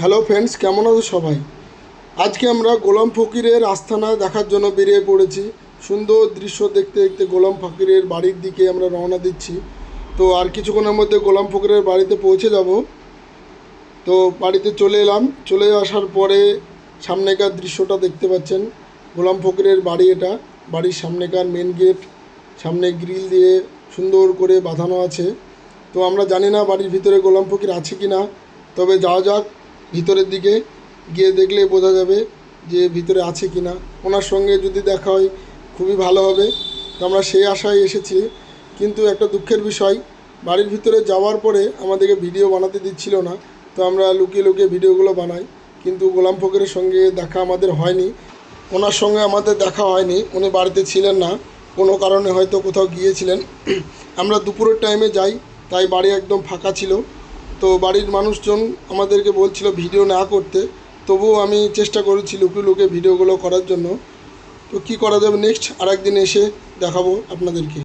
Hello friends কেমন আছো সবাই? আজকে আমরা গোলাম ফকিরের আস্থানা দেখার জন্য বেরিয়ে পড়েছি। সুন্দর দৃশ্য দেখতে দেখতে গোলাম ফকিরের বাড়ির দিকে আমরা রওনা দিচ্ছি। তো আর কিছুক্ষণের মধ্যে গোলাম ফকিরের বাড়িতে পৌঁছে যাব। তো বাড়িতে চলে এলাম। চলে আসার পরে সামনেকার দৃশ্যটা দেখতে পাচ্ছেন। গোলাম ফকিরের বাড়ি এটা। বাড়ির সামনেকার মেন গেট সামনে গ্রিল দিয়ে সুন্দর করে বাঁধানো আছে। তো আমরা জানি না বাড়ির ভিতরে গোলাম ফকির আছে কি না তবে যাওয়া যাক। ভিতরের দিকে গিয়ে দেখলে বোঝা যাবে যে ভিতরে আছে কি না ওনার সঙ্গে যদি দেখা হয়, খুবই ভালো হবে। তো আমরা সেই আশায় এসেছি। কিন্তু একটা দুঃখের বিষয়, বাড়ির ভিতরে যাওয়ার পরে আমাদেরকে ভিডিও বানাতে দিচ্ছিল না। তো আমরা লুকিয়ে লুকিয়ে ভিডিওগুলো বানাই। কিন্তু গোলাম ফকিরের সঙ্গে দেখা আমাদের হয়নি। ওনার সঙ্গে আমাদের দেখা হয়নি। উনি বাড়িতে ছিলেন না। কোনো কারণে হয়তো কোথাও গিয়েছিলেন। আমরা দুপুরের টাইমে যাই, তাই বাড়ি একদম ফাঁকা ছিল। তো বাড়ির মানুষজন আমাদেরকে বলছিল ভিডিও না করতে, তবুও আমি চেষ্টা করেছি লুকিয়ে লুকিয়ে ভিডিওগুলো করার জন্য। তো কি করা যাবে? নেক্সট আর একদিন এসে দেখাবো আপনাদেরকে।